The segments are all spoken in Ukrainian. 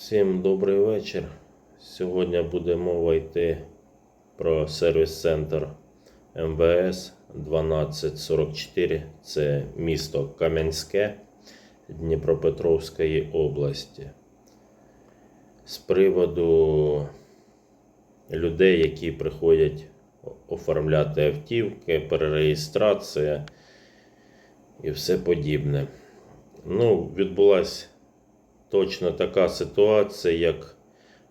Всім добрий вечір. Сьогодні буде мова йти про сервіс-центр МВС 1244. Це місто Кам'янське Дніпропетровської області. З приводу людей, які приходять оформляти автівки, перереєстрація і все подібне. Ну, відбулася точно така ситуація, як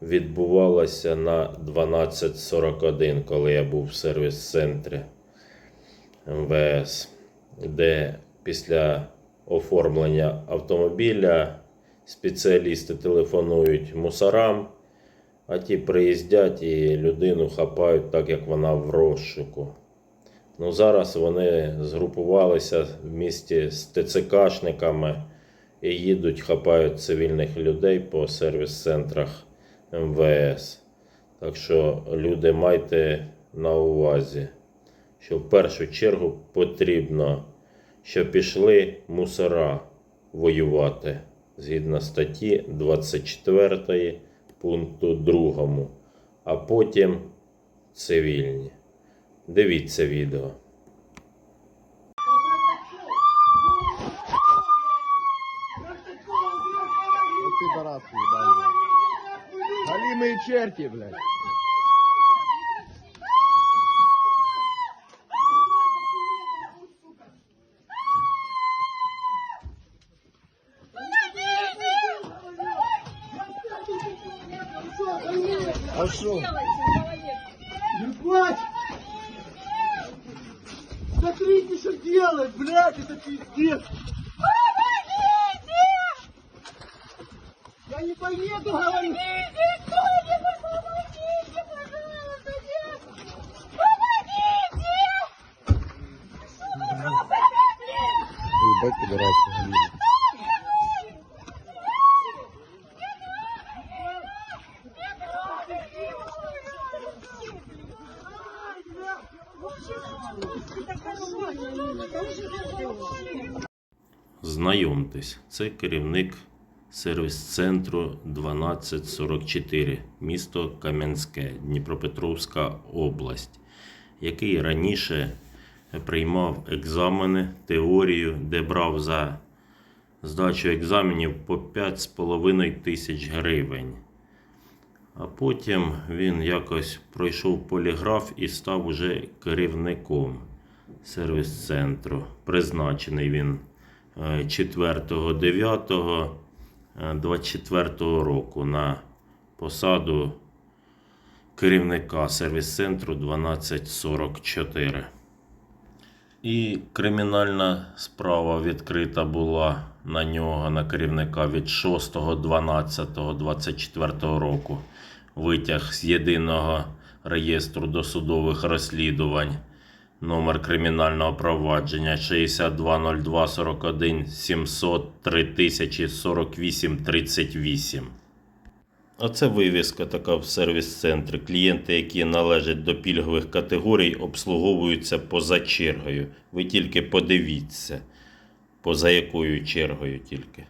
відбувалася на 1241, коли я був в сервіс-центрі МВС, де після оформлення автомобіля спеціалісти телефонують мусорам, а ті приїздять і людину хапають так, як вона в розшуку. Ну, зараз вони згрупувалися в місті з ТЦКшниками і їдуть, хапають цивільних людей по сервіс-центрах МВС. Так що люди майте на увазі, що в першу чергу потрібно, щоб пішли мусора воювати згідно статті 24 пункту 2, а потім цивільні. Дивіться відео. Черти, блядь. А шо? Ебать! Смотрите, что делает, блядь, это пиздец! Я не поеду, говорю! Ебать пидорасы галимые. Знайомтесь, це керівник сервіс-центру 1244, місто Кам'янське, Дніпропетровська область, який раніше приймав екзамени, теорію, де брав за здачу екзаменів по 5,5 тисяч гривень. А потім він якось пройшов поліграф і став уже керівником сервіс-центру. Призначений він е, 4.9.24 року на посаду керівника сервіс-центру 1244. І кримінальна справа відкрита була на нього, на керівника від 6.12.24 року. Витяг з єдиного реєстру досудових розслідувань. Номер кримінального провадження 6202 41 700 3048 38. Оце вивіска така в сервіс-центрі. Клієнти, які належать до пільгових категорій, обслуговуються поза чергою. Ви тільки подивіться, поза якою чергою тільки.